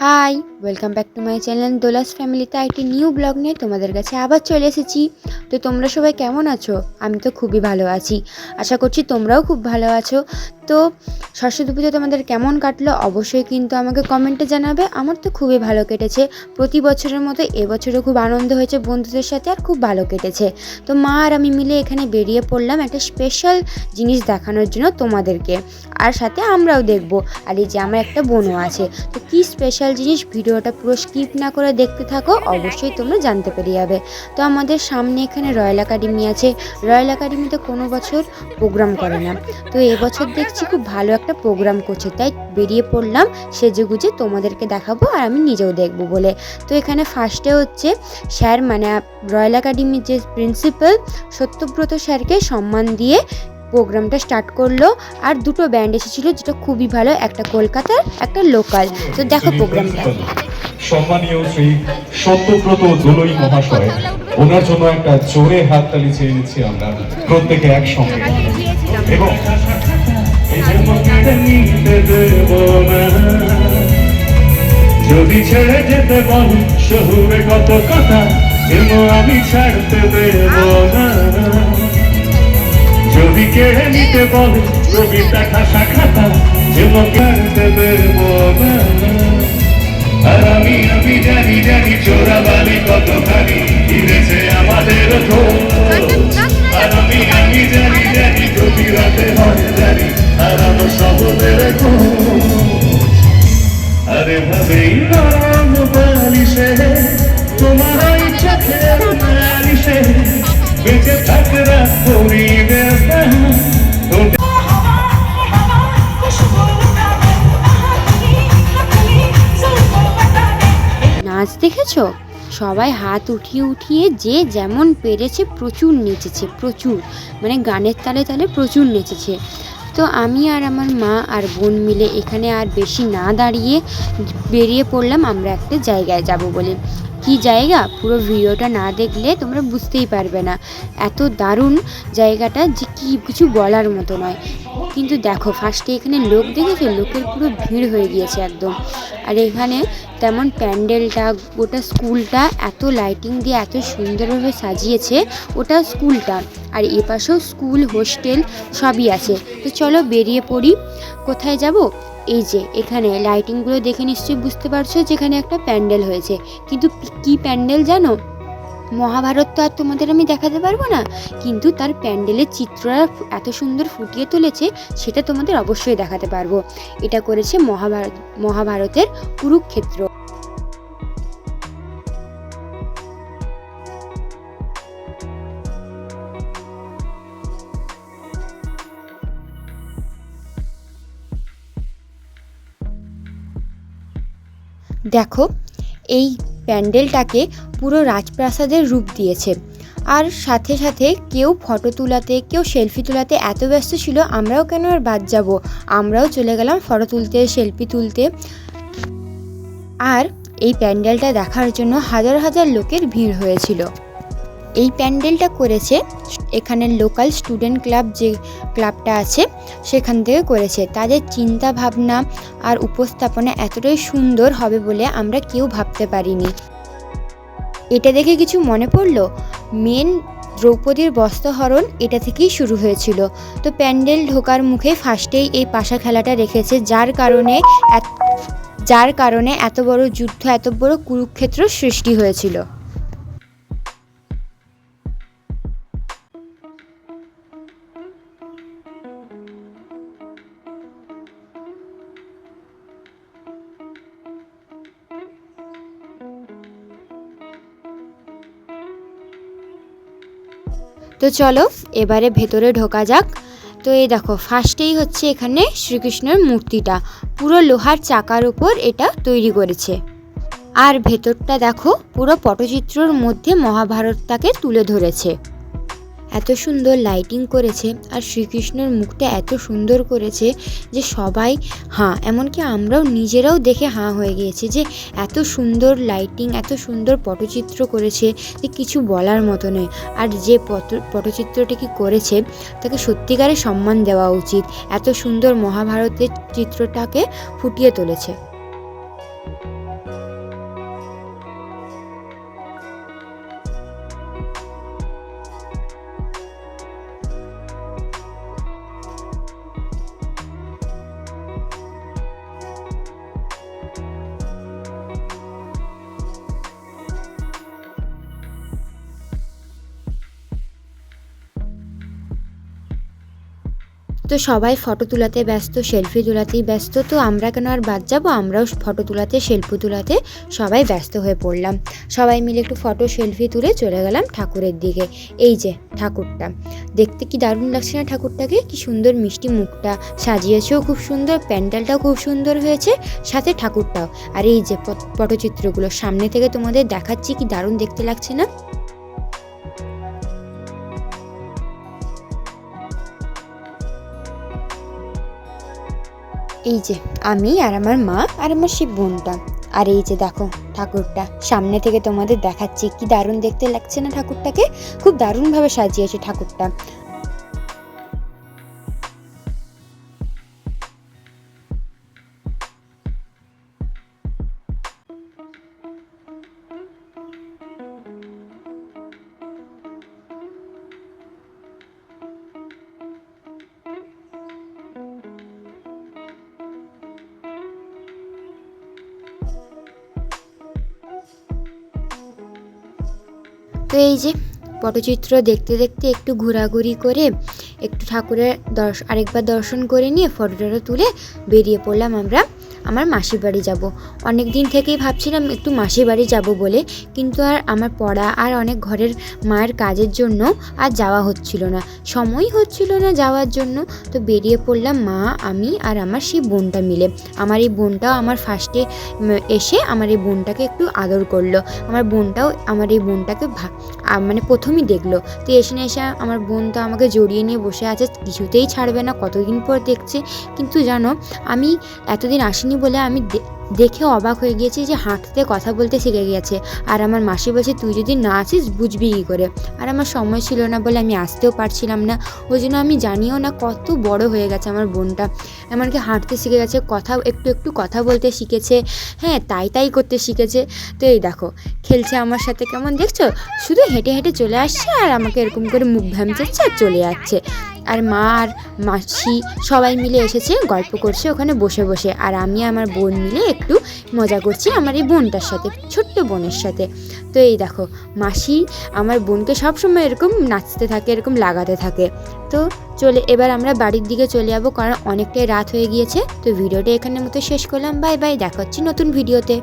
Hi. Welcome back to my channel দোলাস ফ্যামিলিতে একটি new blog নিয়ে তোমাদের কাছে আবার চলে এসেছি। তো তোমরা সবাই কেমন আছো? আমি তো খুবই ভালো আছি। আশা করছি তোমরাও খুব ভালো আছো। তো সরস্বতী পুজো তোমাদের কেমন কাটলো? অবশ্যই কিন্তু আমাকে কমেন্টে জানাবে। আমার তো খুবই ভালো কেটেছে। প্রতি বছরের মতো এবছরও খুব আনন্দ হয়েছে বন্ধুদের সাথে আর খুব ভালো কেটেছে। তো মা আর আমি মিলে এখানে বেরিয়ে পড়লাম একটা স্পেশাল জিনিস দেখানোর জন্য তোমাদেরকে। আর সাথে আমরাও দেখব। আর এই যে আমার একটা বোনও আছে। তো কী স্পেশাল জিনিস? ভিডিওটা পুরো স্কিপ না করে দেখতে থাকো, অবশ্যই তোমরা জানতে পেরে যাবে। তো আমাদের সামনে এখানে রয়্যাল একাডেমি আছে। রয়্যাল একাডেমিতে কোনো বছর প্রোগ্রাম করে না। তো এবছর দেখছি খুব ভালো একটা প্রোগ্রাম করছে। তাই বেরিয়ে পড়লাম সেজে গুজে তোমাদেরকে দেখাবো আর আমি নিজেও দেখব বলে। তো এখানে ফার্স্টে হচ্ছে স্যার মানে রয়্যাল একাডেমির যে প্রিন্সিপাল সত্যব্রত স্যারকে সম্মান দিয়ে প্রোগ্রামটা স্টার্ট করল আর দুটো ব্যান্ড এসেছিল যেটা খুবই ভালো একটা কলকাতার একটা লোকাল তো দেখো প্রোগ্রামটা। সম্মানীয় শ্রী সত্যব্রত দোলই মহাশয় ওনার জন্য একটা জোরে হাততালি চেয়ে নিচ্ছি আমরা প্রত্যেকে একসঙ্গে। এবং। যদি ছেড়ে যেতে বল শহুরে কত কথা এমন আমি ছাড়তে দেব না নিতে বলে কবিতা খাসা খাতা আর আমি আমি জানি জানি চোরা বালি কতখানি ফিরেছে আমাদের খোঁজ দেখেছ? সবাই হাত উঠিয়ে উঠিয়ে যে যেমন পেরেছে প্রচুর নেচেছে, প্রচুর। মানে গানের তালে তালে প্রচুর নেচেছে। তো আমি আর আমার মা আর বোন মিলে এখানে আর বেশি না দাঁড়িয়ে বেরিয়ে পড়লাম, আমরা একটা জায়গায় যাব বলে। কি জায়গা? পুরো ভিডিওটা না দেখলে তোমরা বুঝতেই পারবে না। এত দারুণ জায়গাটা যে কি কিছু বলার মতো নয়। কিন্তু দেখো ফার্স্টে এখানে লোক দেখেছে? লোকের পুরো ভিড় হয়ে গিয়েছে একদম। আর এখানে তেমন প্যান্ডেলটা, গোটা স্কুলটা এত লাইটিং দিয়ে এত সুন্দরভাবে সাজিয়েছে, ওটা স্কুলটা। আর এপাশেও স্কুল, হোস্টেল সবই আছে। তো চলো বেরিয়ে পড়ি। কোথায় যাব? এই যে, এখানে লাইটিংগুলো দেখে নিশ্চয়ই বুঝতে পারছ যে এখানে একটা প্যান্ডেল হয়েছে। কিন্তু কি প্যান্ডেল জানো? মহাভারত তো আর তোমাদের আমি দেখাতে পারব না। কিন্তু তার প্যান্ডেলের চিত্ররা এত সুন্দর ফুটিয়ে তুলেছে, সেটা তোমাদের অবশ্যই দেখাতে পারব। এটা করেছে মহাভারত মহাভারতের কুরুক্ষেত্র। দেখো, এই প্যান্ডেলটাকে পুরো রাজপ্রাসাদের রূপ দিয়েছে। আর সাথে সাথে কেউ ফটো তোলাতে, কেউ সেলফি তোলাতে এত ব্যস্ত ছিল, আমরাও কেন আর বাদ যাব? আমরাও চলে গেলাম ফটো তুলতে, সেলফি তুলতে। আর এই প্যান্ডেলটা দেখার জন্য হাজার হাজার লোকের ভিড় হয়েছিল। এই প্যান্ডেলটা করেছে এখানের লোকাল স্টুডেন্ট ক্লাব যে ক্লাবটা আছে সেখান থেকে করেছে। তাদের চিন্তা ভাবনা আর উপস্থাপনা এতটাই সুন্দর হবে বলে আমরা কেউ ভাবতে পারিনি। এটা দেখে কিছু মনে পড়ল? মেন দ্রৌপদীর বস্ত্রহরণ এটা থেকেই শুরু হয়েছিল। তো প্যান্ডেল ঢোকার মুখে ফার্স্টেই এই পাশা খেলাটা রেখেছে, যার কারণে যার কারণে এত বড় যুদ্ধ, এত বড় কুরুক্ষেত্র সৃষ্টি হয়েছিল। তো চলো, এবারে ভেতরে ঢোকা যাক। তো এই দেখো ফার্স্টেই হচ্ছে এখানে শ্রীকৃষ্ণের মূর্তিটা। পুরো লোহার চাকার উপর এটা তৈরি করেছে। আর ভেতরটা দেখো, পুরো পটচিত্রর মধ্যে মহাভারতটাকে তুলে ধরেছে। এত সুন্দর লাইটিং করেছে আর শ্রীকৃষ্ণের মুখটা এত সুন্দর করেছে যে সবাই, হাঁ, এমনকি আমরাও নিজেরাও দেখে হাঁ হয়ে গিয়েছি যে এত সুন্দর লাইটিং এত সুন্দর পটচিত্র করেছে যে কিছু বলার মতো নয় আর যে পট, পটচিত্রটি কি করেছে, তাকে সত্যিকারের সম্মান দেওয়া উচিত। এত সুন্দর মহাভারতের চিত্রটাকে ফুটিয়ে তুলেছে। তো সবাই ফটো তোলাতে ব্যস্ত সেলফি তোলাতেই ব্যস্ত, তো আমরা কেন আর বাদ যাব? আমরাও ফটো তোলাতে সেলফি তোলাতে সবাই ব্যস্ত হয়ে পড়লাম। সবাই মিলে একটু ফটো সেলফি তুলে চলে গেলাম ঠাকুরের দিকে। এই যে ঠাকুরটা, দেখতে কি দারুণ লাগছে না ঠাকুরটাকে? কি সুন্দর মিষ্টি মুখটা, সাজিয়েছেও খুব সুন্দর, প্যান্ডেলটাও খুব সুন্দর হয়েছে, সাথে ঠাকুরটাও। আর এই যে পট- পটচিত্রগুলো, সামনে থেকে তোমাদের দেখাচ্ছি, কি দারুণ দেখতে লাগছে না? এই যে, আমি আর আমার মা আর আমার সেই বোনটা। আর এই যে দেখো, ঠাকুরটা। সামনে থেকে তোমাদের দেখাচ্ছি, কি দারুণ দেখতে লাগছে না ঠাকুরটাকে? খুব দারুণভাবে সাজিয়েছে ঠাকুরটা। তো এই যে পটচিত্র দেখতে দেখতে একটু ঘোরাঘুরি করে একটু ঠাকুরের দর্শ, আরেকবার দর্শন করে নিয়ে ফটোটা তুলে বেরিয়ে পড়লাম আমরা। আমার মাসির বাড়ি যাব। অনেক দিন থেকেই ভাবছিলাম একটু মাসির বাড়ি যাব বলে, কিন্তু আর আমার পড়া আর অনেক ঘরের মায়ের কাজের জন্য আর যাওয়া হচ্ছিল না। সময় হচ্ছিল না যাওয়ার জন্য। তো বেরিয়ে পড়লাম মা, আমি আর আমার সেই বোনটা মিলে। আমার এই বোনটাও আমার ফার্স্টে এসে আমার এই বোনটাকে একটু আদর করল। আমার বোনটাও আমার এই বোনটাকে মানে প্রথমেই দেখল। তো এসে না এসে আমার বোন তো আমাকে জড়িয়ে নিয়ে বসে আছে, কিছুতেই ছাড়বে না, কতদিন পর দেখছে। কিন্তু জানো, আমি এতদিন আসিনি বলে আমি দে- দেখে অবাক হয়ে গিয়েছি যে হাঁটতে কথা বলতে শিখে গিয়েছে। আর আমার মাসি বলছে, তুই যদি না আসিস, বুঝবি কী করে? আর আমার সময় ছিল না বলে আমি আসতেও পারছিলাম না। ওই জন্য আমি জানিও না কত বড় হয়ে গেছে আমার বোনটা। এমনকি হাঁটতে শিখে গেছে, কথা, একটু একটু কথা বলতে শিখেছে। হ্যাঁ তাই তাই করতে শিখেছে। তো এই দেখো, খেলছে আমার সাথে, কেমন দেখছ? শুধু হেঁটে হেঁটে চলে আসছে আর আমাকে এরকম করে মুখ ভ্যামচাচ্ছে আর চলে যাচ্ছে। আর মা আর মাসি সবাই মিলে এসেছে, গল্প করছে ওখানে বসে বসে। আর আমি আমার বোন মিলে একটু মজা করছি আমার এই বোনটার সাথে, ছোট্ট বোনের সাথে। তো এই দেখো, মাসি আমার বোনকে সবসময় এরকম নাচতে থাকে, এরকম লাগাতে থাকে। তো চলে, এবার আমরা বাড়ির দিকে চলে যাব কারণ অনেকটাই রাত হয়ে গিয়েছে। তো ভিডিওটা এখানের মতো শেষ করলাম। বাই বাই, দেখা হচ্ছে নতুন ভিডিওতে।